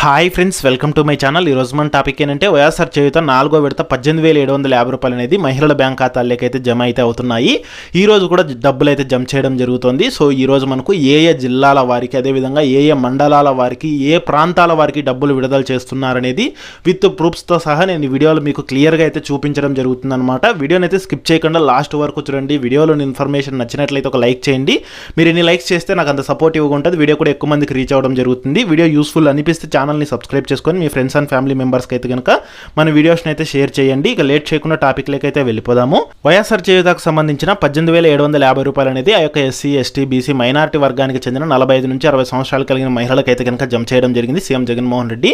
Hi friends welcome to my channel ఈ రోజు మన టాపిక్ ఏంటంటే వైఎస్ఆర్ చేయుత నాలుగో విడత పద్దెనిమిది వేల ఏడు వందల యాభై రూపాయలు అనేది మహిళల బ్యాంక్ ఖాతాల్లోకి అయితే జమ అయితే అవుతున్నాయి. ఈ రోజు కూడా డబ్బులు అయితే జమ చేయడం జరుగుతుంది. సో ఈ రోజు మనకు ఏ ఏ జిల్లాల వారికి అదేవిధంగా ఏ ఏ మండలాల వారికి ఏ ప్రాంతాల వారికి డబ్బులు విడుదల చేస్తున్నారనేది విత్ ప్రూఫ్స్తో సహా నేను వీడియోలో మీకు క్లియర్గా అయితే చూపించడం జరుగుతుంది అనమాట వీడియోని అయితే స్కిప్ చేయకుండా లాస్ట్ వరకు చూడండి. వీడియోలోని ఇన్ఫర్మేషన్ నచ్చినట్లయితే ఒక లైక్ చేయండి. మీరు ఎన్ని లైక్స్ చేస్తే నాకు అంత సపోర్టివ్గా ఉంటుంది వీడియో కూడా ఎక్కువ మందికి రీచ్ అవ్వడం జరుగుతుంది. వీడియో యూస్ఫుల్ అనిపిస్తే ఛానల్ని సబ్స్క్రైబ్ చేసుకొని మీ ఫ్రెండ్స్ అండ్ ఫ్యామిలీ మెంబర్స్కి అయితే కనుక మన వీడియోస్ని అయితే షేర్ చేయండి. ఇక లేట్ చేయకుండా టాపిక్లకి అయితే వెళ్ళిపోదాము. వైఎస్ఆర్ చేయుతకు సంబంధించిన పద్దెనిమిది వేల ఏడు వందల యాభై రూపాయలు అనేది ఆ యొక్క ఎస్సీ ఎస్టీ బీసీ మైనారిటీ వర్గానికి చెందిన నలభై ఐదు నుంచి అరవై సంవత్సరాలు కలిగిన మహిళలకు అయితే కనుక జమ చేయడం జరిగింది సీఎం జగన్మోహన్ రెడ్డి.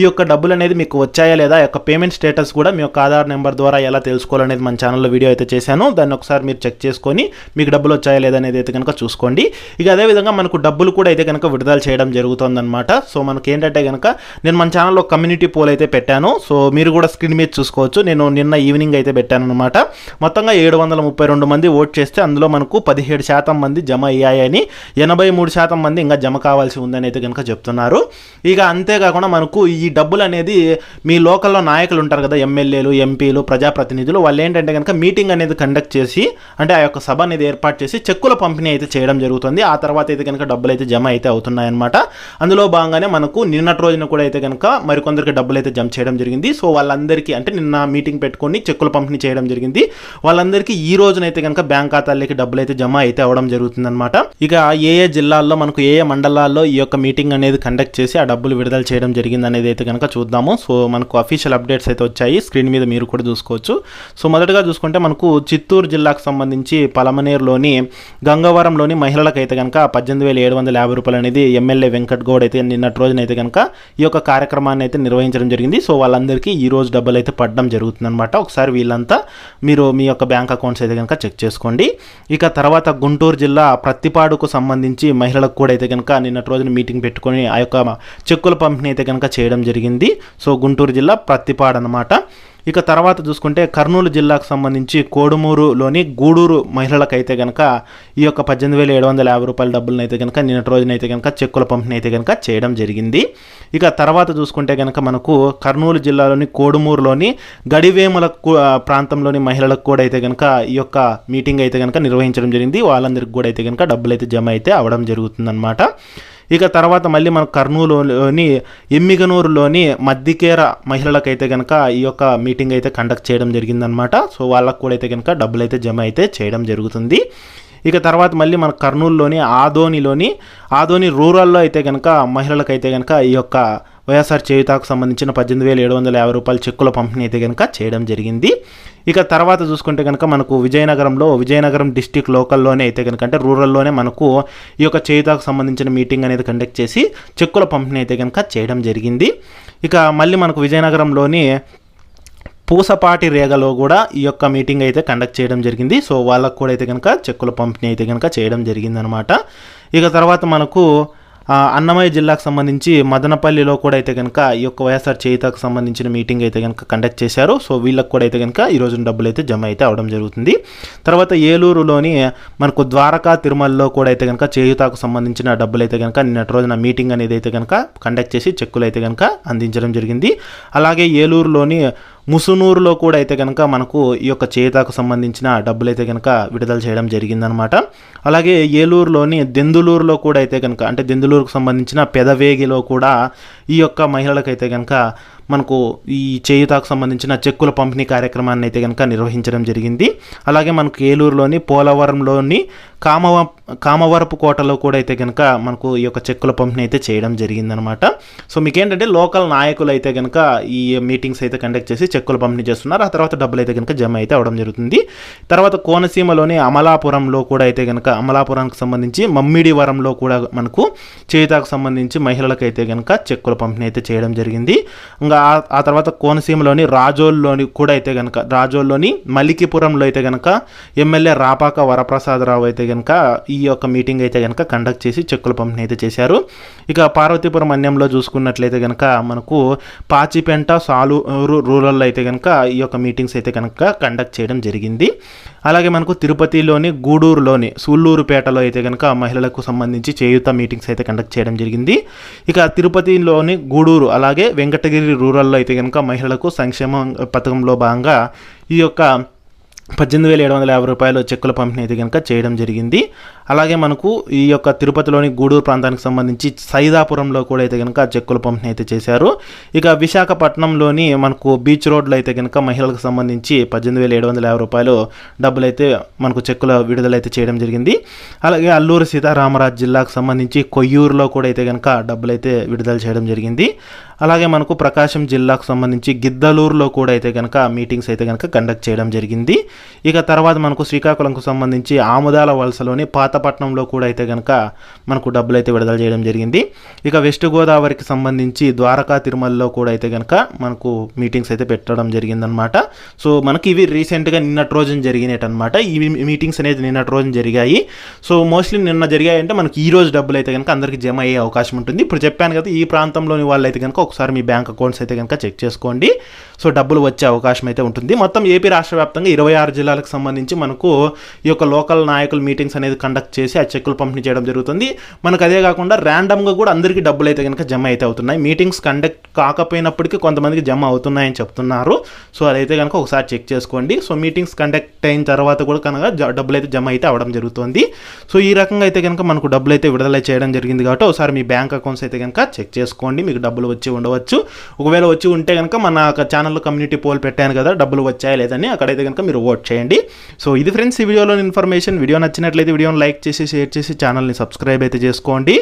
ఈ యొక్క డబ్బులు అనేది మీకు వచ్చాయా లేదా యొక్క పేమెంట్ స్టేటస్ కూడా మీ యొక్క ఆధార్ నెంబర్ ద్వారా ఎలా తెలుసుకోవాలనేది మన ఛానల్లో వీడియో అయితే చేశాను. దాన్ని ఒకసారి మీరు చెక్ చేసుకొని మీకు డబ్బులు వచ్చాయా లేదా అనేది అయితే కనుక చూసుకోండి. ఇక అదేవిధంగా మనకు డబ్బులు కూడా అయితే కనుక విడుదల చేయడం జరుగుతుందన్నమాట. సో మనకి ఏంటంటే కనుక నేను మన ఛానల్లో కమ్యూనిటీ పోల్ అయితే పెట్టాను. సో మీరు కూడా స్క్రీన్ మీద చూసుకోవచ్చు. నేను నిన్న ఈవినింగ్ అయితే పెట్టాను అనమాట మొత్తంగా ఏడు వందల ముప్పై రెండు మంది ఓట్ చేస్తే అందులో మనకు పదిహేడు శాతం మంది జమ అయ్యాయని ఎనభై మూడు శాతం మంది ఇంకా జమ కావాల్సి ఉందని అయితే కనుక చెప్తున్నారు. ఇక అంతేకాకుండా మనకు ఈ డబ్బులు అనేది మీ లోకల్లో నాయకులు ఉంటారు కదా ఎమ్మెల్యేలు ఎంపీలు ప్రజాప్రతినిధులు వాళ్ళు ఏంటంటే కనుక మీటింగ్ అనేది కండక్ట్ చేసి అంటే ఆ యొక్క సభ అనేది ఏర్పాటు చేసి చెక్కుల పంపిణీ అయితే చేయడం జరుగుతుంది. ఆ తర్వాత అయితే కనుక డబ్బులు అయితే జమ అయితే అవుతున్నాయన్నమాట. అందులో భాగంగానే మనకు నిన్నటి రోజున కూడా అయితే కనుక మరికొందరికి డబ్బులు అయితే జమ చేయడం జరిగింది. సో వాళ్ళందరికీ అంటే నిన్న మీటింగ్ పెట్టుకొని చెక్కుల పంపిణీ చేయడం జరిగింది. వాళ్ళందరికీ ఈ రోజునైతే కనుక బ్యాంక్ ఖాతాల్లోకి డబ్బులు అయితే జమ అయితే అవడం జరుగుతుందన్నమాట. ఇక ఏ ఏ జిల్లాల్లో మనకు ఏ ఏ మండలాల్లో ఈ యొక్క మీటింగ్ అనేది కండక్ట్ చేసి ఆ డబ్బులు విడుదల చేయడం జరిగింది అనేది అయితే కనుక చూద్దాము. సో మనకు అఫీషియల్ అప్డేట్స్ అయితే వచ్చాయి. స్క్రీన్ మీద మీరు కూడా చూసుకోవచ్చు. సో మొదటగా చూసుకుంటే మనకు చిత్తూరు జిల్లాకు సంబంధించి పలమనేరులోని గంగవరంలోని మహిళలకు అయితే కనుక పద్దెనిమిది వేల ఏడు వందల యాభై రూపాయలు అనేది ఎమ్మెల్యే వెంకట్ గౌడ్ అయితే నిన్నటి రోజున అయితే కనుక ఈ యొక్క కార్యక్రమాన్ని అయితే నిర్వహించడం జరిగింది. సో వాళ్ళందరికీ ఈ రోజు డబ్బులు అయితే పడడం జరుగుతుందన్నమాట. ఒకసారి వీళ్ళంతా మీరు మీ యొక్క బ్యాంక్ అకౌంట్స్ అయితే కనుక చెక్ చేసుకోండి. ఇక తర్వాత గుంటూరు జిల్లా ప్రత్తిపాడుకు సంబంధించి మహిళలకు కూడా అయితే కనుక నిన్నటి రోజున మీటింగ్ పెట్టుకొని ఆ యొక్క చెక్కుల పంపిణీ అయితే కనుక చేయడం జరిగింది. సో గుంటూరు జిల్లా ప్రత్తిపాడు అనమాట ఇక తర్వాత చూసుకుంటే కర్నూలు జిల్లాకు సంబంధించి కోడుమూరులోని గూడూరు మహిళలకైతే కనుక ఈ యొక్క పద్దెనిమిది వేల ఏడు వందల యాభై రూపాయల డబ్బులను అయితే కనుక నిన్నటి రోజునైతే కనుక చెక్కుల పంపిణీ అయితే కనుక చేయడం జరిగింది. ఇక తర్వాత చూసుకుంటే కనుక మనకు కర్నూలు జిల్లాలోని కోడుమూరులోని గడివేముల ప్రాంతంలోని మహిళలకు కూడా అయితే కనుక ఈ యొక్క మీటింగ్ అయితే కనుక నిర్వహించడం జరిగింది. వాళ్ళందరికీ కూడా అయితే కనుక డబ్బులు అయితే జమ అయితే అవడం జరుగుతుందన్నమాట. ఇక తర్వాత మళ్ళీ మన కర్నూలులోని ఎమ్మిగనూరులోని మద్దికేర మహిళలకైతే కనుక ఈ యొక్క మీటింగ్ అయితే కండక్ట్ చేయడం జరిగిందనమాట సో వాళ్ళకు కూడా అయితే కనుక డబ్బులు అయితే జమ అయితే చేయడం జరుగుతుంది. ఇక తర్వాత మళ్ళీ మన కర్నూలులోని ఆదోనిలోని ఆదోని రూరల్లో అయితే కనుక మహిళలకైతే కనుక ఈ యొక్క వైఎస్ఆర్ చేయుతాకు సంబంధించిన పద్దెనిమిది వేల ఏడు వందల యాభై రూపాయల చెక్కుల పంపిణీ అయితే కనుక చేయడం జరిగింది. ఇక తర్వాత చూసుకుంటే కనుక మనకు విజయనగరంలో విజయనగరం డిస్టిక్ లోకల్లోనే అయితే కనుక అంటే రూరల్లోనే మనకు ఈ యొక్క చేయుతాకు సంబంధించిన మీటింగ్ అనేది కండక్ట్ చేసి చెక్కుల పంపిణీ అయితే కనుక చేయడం జరిగింది. ఇక మళ్ళీ మనకు విజయనగరంలోని పూసపాటి రేగలో కూడా ఈ యొక్క మీటింగ్ అయితే కండక్ట్ చేయడం జరిగింది. సో వాళ్ళకు కూడా అయితే కనుక చెక్కుల పంపిణీ అయితే కనుక చేయడం జరిగిందనమాట. ఇక తర్వాత మనకు అన్నమయ్య జిల్లాకు సంబంధించి మదనపల్లిలో కూడా అయితే కనుక ఈ యొక్క వైఎస్ఆర్ చేయితకు సంబంధించిన మీటింగ్ అయితే కనుక కండక్ట్ చేశారు. సో వీళ్ళకి కూడా అయితే కనుక ఈ రోజున డబ్బులు అయితే జమ అయితే అవడం జరుగుతుంది. తర్వాత ఏలూరులోని మనకు ద్వారకా తిరుమలలో కూడా అయితే కనుక చేయుతాకు సంబంధించిన డబ్బులు అయితే కనుక నిన్నటి రోజున మీటింగ్ అనేది అయితే కనుక కండక్ట్ చేసి చెక్కులు అయితే కనుక అందించడం జరిగింది. అలాగే ఏలూరులోని ముసునూరులో కూడా అయితే కనుక మనకు ఈ యొక్క చేతాకు సంబంధించిన డబ్బులు అయితే కనుక విడుదల చేయడం జరిగిందనమాట అలాగే ఏలూరులోని దెందులూరులో కూడా అయితే కనుక అంటే దెందులూరుకు సంబంధించిన పెదవేగిలో కూడా ఈ యొక్క మహిళలకైతే కనుక మనకు ఈ చేయుతాకు సంబంధించిన చెక్కుల పంపిణీ కార్యక్రమాన్ని అయితే కనుక నిర్వహించడం జరిగింది. అలాగే మనకు ఏలూరులోని పోలవరంలోని కామవ కామవరపు కోటలో కూడా అయితే కనుక మనకు ఈ యొక్క చెక్కుల పంపిణీ అయితే చేయడం జరిగిందనమాట. సో మీకు ఏంటంటే లోకల్ నాయకులు అయితే కనుక ఈ మీటింగ్స్ అయితే కండక్ట్ చేసి చెక్కుల పంపిణీ చేస్తున్నారు. ఆ తర్వాత డబ్బులు అయితే కనుక జమ అయితే అవడం జరుగుతుంది. తర్వాత కోనసీమలోని అమలాపురంలో కూడా అయితే కనుక అమలాపురానికి సంబంధించి మమ్మిడివరంలో కూడా మనకు చేయుతాకు సంబంధించి మహిళలకు అయితే కనుక చెక్కుల పంపిణీ అయితే చేయడం జరిగింది. ఇంకా ఆ- ఆ తర్వాత కోనసీమలోని రాజోల్లోని కూడా అయితే కనుక రాజోల్లోని మలికిపురంలో అయితే కనుక ఎమ్మెల్యే రాపాక వరప్రసాదరావు అయితే కనుక ఈ యొక్క మీటింగ్ అయితే కనుక కండక్ట్ చేసి చెక్కుల పంపిణీ అయితే చేశారు. ఇక పార్వతీపురం అన్యంలో చూసుకున్నట్లయితే కనుక మనకు పాచిపెంట సాలూరు రూరల్లో అయితే కనుక ఈ యొక్క మీటింగ్స్ అయితే కనుక కండక్ట్ చేయడం జరిగింది. అలాగే మనకు తిరుపతిలోని గూడూరులోని సూళ్ళూరుపేటలో అయితే కనుక మహిళలకు సంబంధించి చేయూత మీటింగ్స్ అయితే కండక్ట్ చేయడం జరిగింది. ఇక తిరుపతిలోని గూడూరు అలాగే వెంకటగిరి రూరల్లో అయితే కనుక మహిళలకు సంక్షేమ పథకంలో భాగంగా ఈ యొక్క పద్దెనిమిది వేల ఏడు వందల యాభై రూపాయలు చెక్కుల పంపిణీ అయితే కనుక చేయడం జరిగింది. అలాగే మనకు ఈ యొక్క తిరుపతిలోని గూడూరు ప్రాంతానికి సంబంధించి సైదాపురంలో కూడా అయితే కనుక చెక్కుల పంపిణీ అయితే చేశారు. ఇక విశాఖపట్నంలోని మనకు బీచ్ రోడ్లో అయితే కనుక మహిళలకు సంబంధించి పద్దెనిమిది వేల ఏడు వందల యాభై రూపాయలు డబ్బులు అయితే మనకు చెక్కుల విడుదలైతే చేయడం జరిగింది. అలాగే అల్లూరు సీతారామరాజు జిల్లాకు సంబంధించి కొయ్యూరులో కూడా అయితే కనుక డబ్బులైతే విడుదల చేయడం జరిగింది. అలాగే మనకు ప్రకాశం జిల్లాకు సంబంధించి గిద్దలూరులో కూడా అయితే కనుక మీటింగ్స్ అయితే కనుక కండక్ట్ చేయడం జరిగింది. ఇక తర్వాత మనకు శ్రీకాకుళంకు సంబంధించి ఆముదాల వలసలోని పాతపట్నంలో కూడా అయితే కనుక మనకు డబ్బులు అయితే విడుదల చేయడం జరిగింది. ఇక వెస్ట్ గోదావరికి సంబంధించి ద్వారకా తిరుమలలో కూడా అయితే కనుక మనకు మీటింగ్స్ అయితే పెట్టడం జరిగిందనమాట సో మనకి ఇవి రీసెంట్గా నిన్నటి రోజున జరిగినట్టు అనమాట ఈ మీటింగ్స్ అనేది నిన్నటి రోజున జరిగాయి. సో మోస్ట్లీ నిన్న జరిగాయి అంటే మనకి ఈ రోజు డబ్బులు అయితే కనుక అందరికీ జమ అయ్యే అవకాశం ఉంటుంది. ఇప్పుడు చెప్పాను కదా ఈ ప్రాంతంలోని వాళ్ళు అయితే కనుక ఒకసారి మీ బ్యాంక్ అకౌంట్స్ అయితే కనుక చెక్ చేసుకోండి. సో డబ్బులు వచ్చే అవకాశం అయితే ఉంటుంది. మొత్తం ఏపీ రాష్ట్ర వ్యాప్తంగా ఇరవై ఆరు జిల్లాలకు సంబంధించి మనకు ఈ యొక్క లోకల్ నాయకుల మీటింగ్స్ అనేది కండక్ట్ చేసి ఆ చెక్కులు పంపిణీ చేయడం జరుగుతుంది. మనకు అదే కాకుండా ర్యాండమ్గా కూడా అందరికీ డబ్బులు అయితే కనుక జమ అయితే అవుతున్నాయి. మీటింగ్స్ కండక్ట్ కాకపోయినప్పటికీ కొంతమందికి జమ అవుతున్నాయని చెప్తున్నారు. సో అదైతే కనుక ఒకసారి చెక్ చేసుకోండి. సో మీటింగ్స్ కండక్ట్ అయిన తర్వాత కూడా కనుక జ- డబ్బులు అయితే జమ అయితే అవడం జరుగుతుంది. సో ఈ రకంగా అయితే కనుక మనకు డబ్బులు అయితే విడుదల చేయడం జరిగింది కాబట్టి ఒకసారి మీ బ్యాంక్ అకౌంట్స్ అయితే కనుక చెక్ చేసుకోండి. మీకు డబ్బులు వచ్చి ఉండవచ్చు. ఒకవేళ వచ్చి ఉంటే కనుక మన ఛానల్లో కమ్యూనిటీ పోల్ పెట్టాను కదా డబ్బులు వచ్చాయా లేదని అక్కడైతే కనుక మీరు ఓట్ చేయండి. సో ఇది ఫ్రెండ్స్ ఈ వీడియోలో ఇన్ఫర్మేషన్ వీడియో నచ్చినట్లయితే వీడియోని లైక్ లైక్ చేసి షేర్ చేసి ఛానల్ని సబ్స్క్రైబ్ అయితే చేసుకోండి.